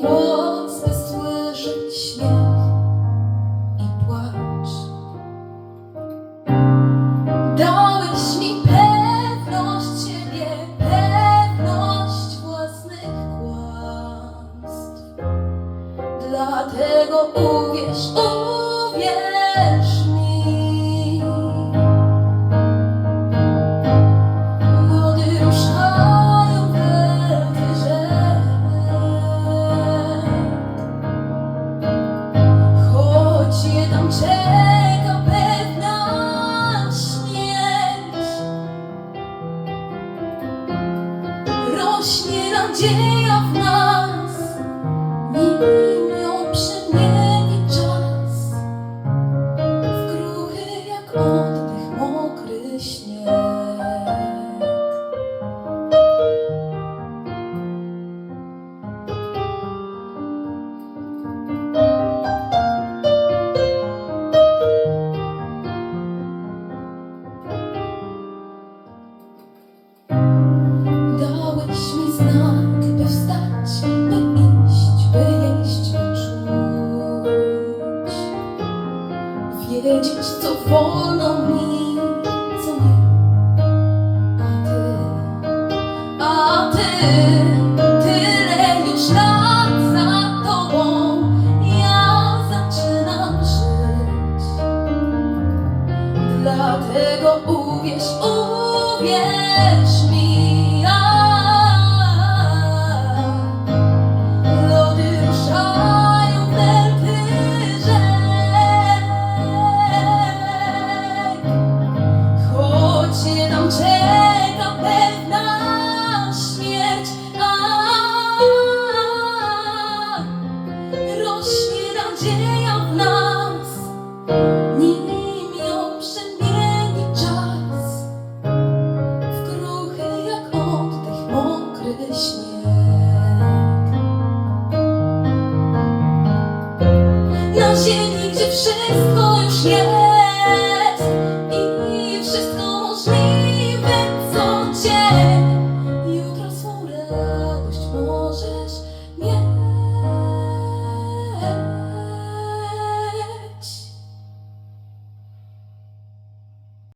głos, by słyszeć śmiech i płacz. Dałeś mi pewność siebie, pewność własnych kłamstw. Dlatego uwierz, uwierz. rośnie nadzieja w nas, miejmy ją przemieni czas. W kruchy jak oddech mokry śnieg. uwierz, uwierz. wszystko już jest i wszystko możliwe, co cię jutro swą radość możesz mieć.